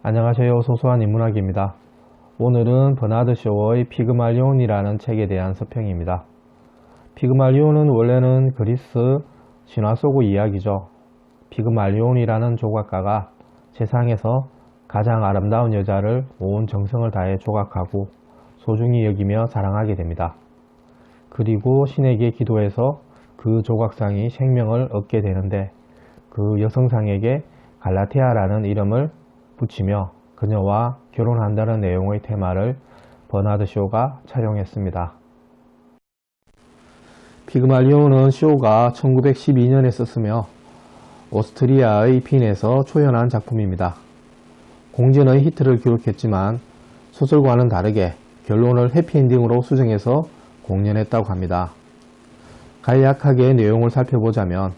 안녕하세요. 소소한 인문학입니다. 오늘은 버나드 쇼의 피그말리온이라는 책에 대한 서평입니다. 피그말리온은 원래는 그리스 신화 속의 이야기죠. 피그말리온이라는 조각가가 세상에서 가장 아름다운 여자를 온 정성을 다해 조각하고 소중히 여기며 사랑하게 됩니다. 그리고 신에게 기도해서 그 조각상이 생명을 얻게 되는데 그 여성상에게 갈라테아라는 이름을 붙이며 그녀와 결혼한다는 내용의 테마를 버나드 쇼가 촬영했습니다. 피그말리온은 쇼가 1912년에 썼으며 오스트리아의 빈에서 초연한 작품입니다. 공전의 히트를 기록했지만 소설과는 다르게 결론을 해피엔딩으로 수정해서 공연했다고 합니다. 간략하게 내용을 살펴보자면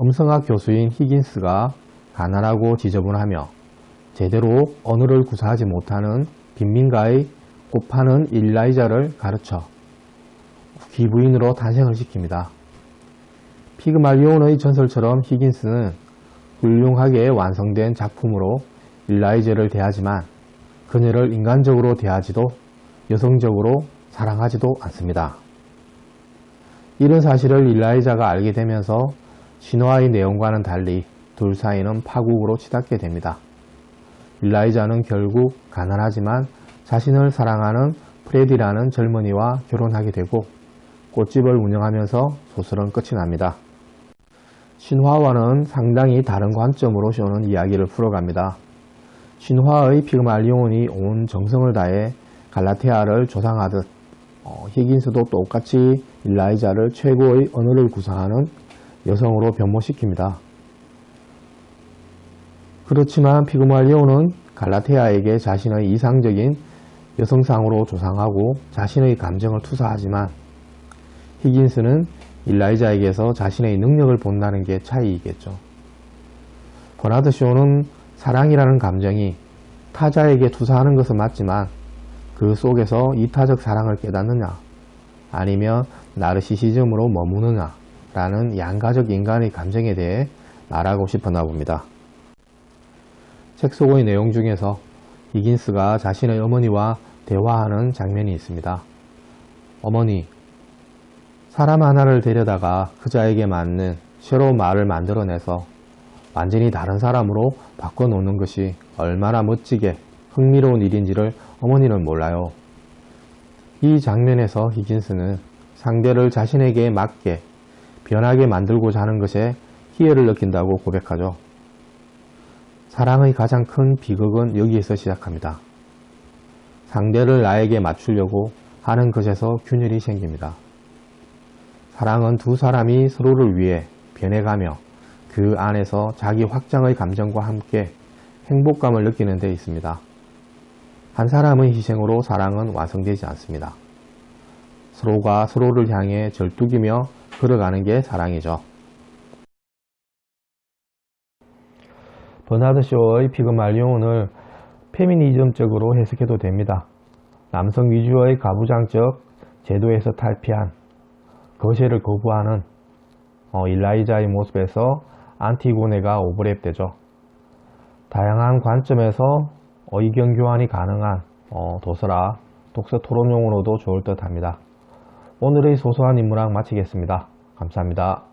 음성학 교수인 히긴스가 가난하고 지저분하며 제대로 언어를 구사하지 못하는 빈민가의 꽃파는 일라이자를 가르쳐 귀부인으로 탄생을 시킵니다. 피그말리온의 전설처럼 히긴스는 훌륭하게 완성된 작품으로 일라이자를 대하지만 그녀를 인간적으로 대하지도 여성적으로 사랑하지도 않습니다. 이런 사실을 일라이자가 알게 되면서 신화의 내용과는 달리 둘 사이는 파국으로 치닫게 됩니다. 일라이자는 결국 가난하지만 자신을 사랑하는 프레디라는 젊은이와 결혼하게 되고 꽃집을 운영하면서 소설은 끝이 납니다. 신화와는 상당히 다른 관점으로 쇼는 이야기를 풀어갑니다. 신화의 피그말리온이 온 정성을 다해 갈라테아를 조상하듯 어, 히긴스도 똑같이 일라이자를 최고의 언어를 구사하는 여성으로 변모시킵니다. 그렇지만 피그말리온은 갈라테아에게 자신의 이상적인 여성상으로 조상하고 자신의 감정을 투사하지만 히긴스는 일라이자에게서 자신의 능력을 본다는 게 차이이겠죠. 버나드 쇼는 사랑이라는 감정이 타자에게 투사하는 것은 맞지만 그 속에서 이타적 사랑을 깨닫느냐 아니면 나르시시즘으로 머무느냐 라는 양가적 인간의 감정에 대해 말하고 싶었나 봅니다. 책 속의 내용 중에서 이긴스가 자신의 어머니와 대화하는 장면이 있습니다. 어머니, 사람 하나를 데려다가 그자에게 맞는 새로운 말을 만들어내서 완전히 다른 사람으로 바꿔놓는 것이 얼마나 멋지게 흥미로운 일인지를 어머니는 몰라요. 이 장면에서 히긴스는 상대를 자신에게 맞게 변하게 만들고자 하는 것에 희열을 느낀다고 고백하죠. 사랑의 가장 큰 비극은 여기에서 시작합니다. 상대를 나에게 맞추려고 하는 것에서 균열이 생깁니다. 사랑은 두 사람이 서로를 위해 변해가며 그 안에서 자기 확장의 감정과 함께 행복감을 느끼는 데 있습니다. 한 사람의 희생으로 사랑은 완성되지 않습니다. 서로가 서로를 향해 절뚝이며 걸어가는 게 사랑이죠. 버나드 쇼의 피그말리온을 페미니즘적으로 해석해도 됩니다. 남성 위주의 가부장적 제도에서 탈피한 거세를 거부하는 어, 일라이자의 모습에서 안티고네가 오버랩되죠. 다양한 관점에서 의견 교환이 가능한 어, 도서라 독서 토론용으로도 좋을 듯 합니다. 오늘의 소소한 인문학 마치겠습니다. 감사합니다.